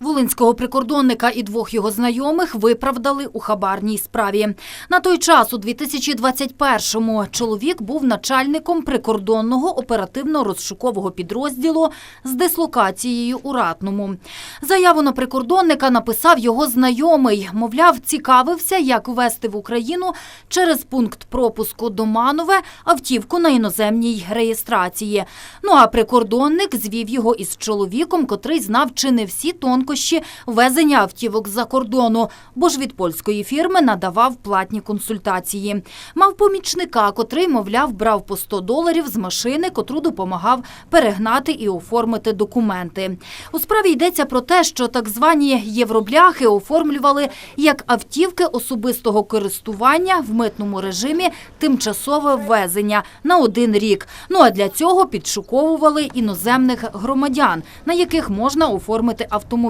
Волинського прикордонника і двох його знайомих виправдали у хабарній справі. На той час, у 2021-му, чоловік був начальником прикордонного оперативно-розшукового підрозділу з дислокацією у Ратному. Заяву на прикордонника написав його знайомий. Мовляв, цікавився, як ввести в Україну через пункт пропуску до Манове автівку на іноземній реєстрації. Ну а прикордонник звів його із чоловіком, котрий знав чи не всі тонкощі везення автівок з-за кордону, бо ж від польської фірми надавав платні консультації. Мав помічника, котрий, мовляв, брав по 100 доларів з машини, котру допомагав перегнати і оформити документи. У справі йдеться про те, що так звані євробляхи оформлювали як автівки особистого користування в митному режимі тимчасове ввезення на один рік. Ну а для цього підшуковували іноземних громадян, на яких можна оформити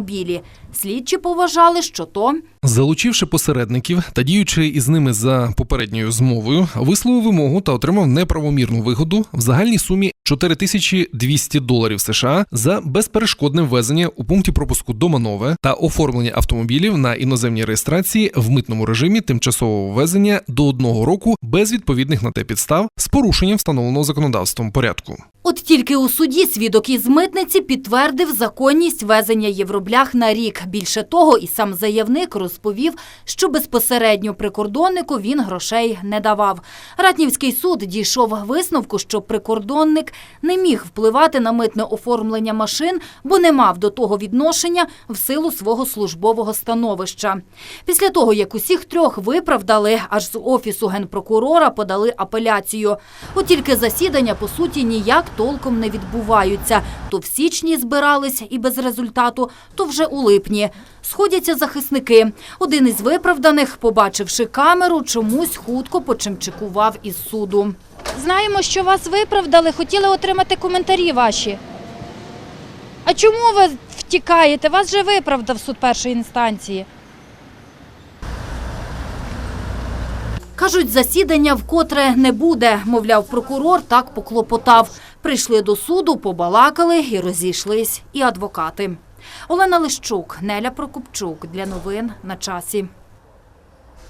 автомобілі. Слідчі поважали, що то Залучивши посередників та діючи із ними за попередньою змовою, висловив вимогу та отримав неправомірну вигоду в загальній сумі 4200 доларів США за безперешкодне ввезення у пункті пропуску до Манове та оформлення автомобілів на іноземній реєстрації в митному режимі тимчасового ввезення до одного року без відповідних на те підстав з порушенням встановленого законодавством порядку. От тільки у суді свідок із митниці підтвердив законність везення євроблях на рік. Більше того, і сам заявник розповів, що безпосередньо прикордоннику він грошей не давав. Ратнівський суд дійшов висновку, що прикордонник не міг впливати на митне оформлення машин, бо не мав до того відношення в силу свого службового становища. Після того, як усіх трьох виправдали, аж з офісу генпрокурора подали апеляцію. От тільки засідання, по суті, ніяк толком не відбуваються. То в січні збирались і без результату, то вже у липні. Сходяться захисники. Один із виправданих, побачивши камеру, чомусь хутко почимчикував із суду. Знаємо, що вас виправдали, хотіли отримати коментарі ваші. А чому ви втікаєте? Вас же виправдав суд першої інстанції. Кажуть, засідання вкотре не буде. Мовляв, прокурор так поклопотав. Прийшли до суду, побалакали і розійшлись і адвокати. Олена Лищук, Неля Прокопчук. Для новин на часі.